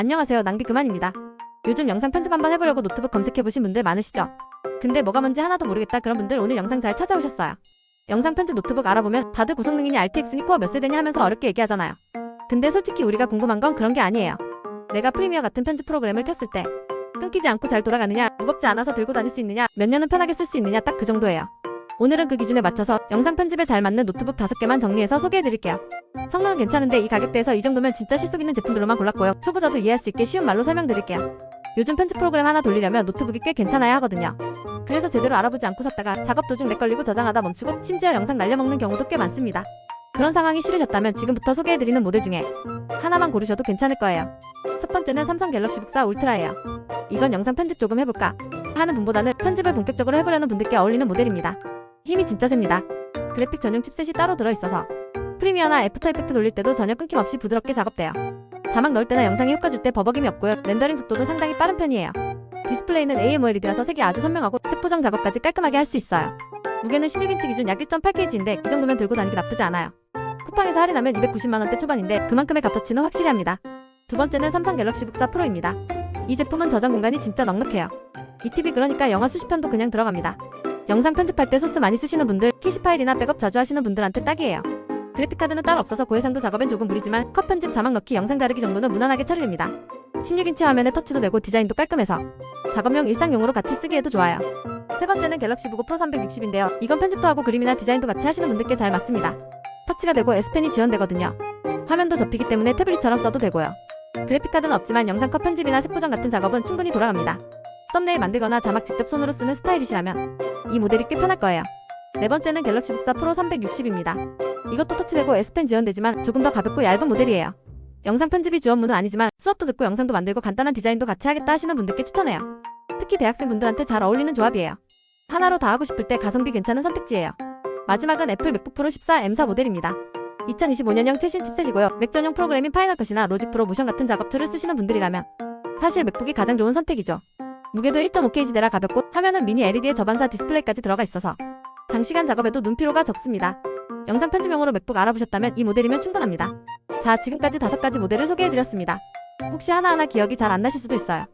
안녕하세요. 낭비 그만입니다. 요즘 영상 편집 한번 해보려고 노트북 검색해보신 분들 많으시죠? 근데 뭐가 뭔지 하나도 모르겠다 그런 분들 오늘 영상 잘 찾아오셨어요. 영상 편집 노트북 알아보면 다들 고성능이니 RTX니 코어 몇 세대냐 하면서 어렵게 얘기하잖아요. 근데 솔직히 우리가 궁금한 건 그런 게 아니에요. 내가 프리미어 같은 편집 프로그램을 켰을 때 끊기지 않고 잘 돌아가느냐, 무겁지 않아서 들고 다닐 수 있느냐, 몇 년은 편하게 쓸 수 있느냐 딱 그 정도예요. 오늘은 그 기준에 맞춰서 영상 편집에 잘 맞는 노트북 5개만 정리해서 소개해드릴게요. 성능은 괜찮은데 이 가격대에서 이 정도면 진짜 실속 있는 제품들로만 골랐고요. 초보자도 이해할 수 있게 쉬운 말로 설명드릴게요. 요즘 편집 프로그램 하나 돌리려면 노트북이 꽤 괜찮아야 하거든요. 그래서 제대로 알아보지 않고 샀다가 작업 도중 렉 걸리고 저장하다 멈추고 심지어 영상 날려먹는 경우도 꽤 많습니다. 그런 상황이 싫으셨다면 지금부터 소개해드리는 모델 중에 하나만 고르셔도 괜찮을 거예요. 첫 번째는 삼성 갤럭시 북4 울트라예요. 이건 영상 편집 조금 해볼까 하는 분보다는 편집을 본격적으로 해보려는 분들께 어울리는 모델입니다. 힘이 진짜 셉니다. 그래픽 전용 칩셋이 따로 들어있어서 프리미어나 애프터 이펙트 돌릴 때도 전혀 끊김없이 부드럽게 작업돼요. 자막 넣을 때나 영상에 효과 줄 때 버벅임이 없고요. 렌더링 속도도 상당히 빠른 편이에요. 디스플레이는 AMOLED라서 색이 아주 선명하고 색 보정 작업까지 깔끔하게 할 수 있어요. 무게는 16인치 기준 약 1.8kg인데 이 정도면 들고 다니기 나쁘지 않아요. 쿠팡에서 할인하면 290만원대 초반인데 그만큼의 값어치는 확실히 합니다. 두 번째는 삼성 갤럭시 북4 프로입니다. 이 제품은 저장 공간이 진짜 넉넉해요. 이 TV 그러니까 영화 수십 편도 그냥 들어갑니다. 영상 편집할 때 소스 많이 쓰시는 분들, 키시 파일이나 백업 자주 하시는 분들한테 딱이에요. 그래픽카드는 따로 없어서 고해상도 작업엔 조금 무리지만 컷 편집, 자막 넣기, 영상 자르기 정도는 무난하게 처리됩니다. 16인치 화면에 터치도 되고 디자인도 깔끔해서 작업용 일상용으로 같이 쓰기에도 좋아요. 세 번째는 갤럭시 부고 프로 360인데요. 이건 편집도 하고 그림이나 디자인도 같이 하시는 분들께 잘 맞습니다. 터치가 되고 S펜이 지원되거든요. 화면도 접히기 때문에 태블릿처럼 써도 되고요. 그래픽카드는 없지만 영상 컷 편집이나 색보정 같은 작업은 충분히 돌아갑니다. 썸네일 만들거나 자막 직접 손으로 쓰는 스타일이시라면 이 모델이 꽤 편할 거예요. 네 번째는 갤럭시 북4 프로 360입니다. 이것도 터치되고 S펜 지원되지만 조금 더 가볍고 얇은 모델이에요. 영상 편집이 주업무는 아니지만 수업도 듣고 영상도 만들고 간단한 디자인도 같이 하겠다 하시는 분들께 추천해요. 특히 대학생분들한테 잘 어울리는 조합이에요. 하나로 다 하고 싶을 때 가성비 괜찮은 선택지예요. 마지막은 애플 맥북 프로 14 M4 모델입니다. 2025년형 최신 칩셋이고요. 맥 전용 프로그램인 파이널 컷이나 로직 프로 모션 같은 작업 툴을 쓰시는 분들이라면 사실 맥북이 가장 좋은 선택이죠. 무게도 1.5kg대라 가볍고 화면은 미니 LED에 저반사 디스플레이까지 들어가 있어서 장시간 작업에도 눈피로가 적습니다. 영상 편집용으로 맥북 알아보셨다면 이 모델이면 충분합니다. 자, 지금까지 다섯 가지 모델을 소개해드렸습니다. 혹시 하나하나 기억이 잘 안 나실 수도 있어요.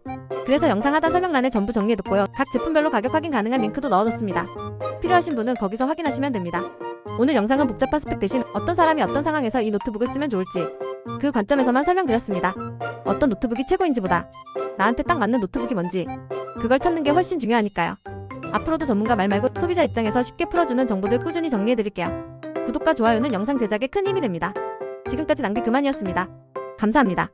그래서 영상 하단 설명란에 전부 정리해뒀고요. 각 제품별로 가격 확인 가능한 링크도 넣어뒀습니다. 필요하신 분은 거기서 확인하시면 됩니다. 오늘 영상은 복잡한 스펙 대신 어떤 사람이 어떤 상황에서 이 노트북을 쓰면 좋을지 그 관점에서만 설명드렸습니다. 어떤 노트북이 최고인지 보다 나한테 딱 맞는 노트북이 뭔지 그걸 찾는 게 훨씬 중요하니까요. 앞으로도 전문가 말 말고 소비자 입장에서 쉽게 풀어주는 정보들 꾸준히 정리해드릴게요. 구독과 좋아요는 영상 제작에 큰 힘이 됩니다. 지금까지 낭비 그만이었습니다. 감사합니다.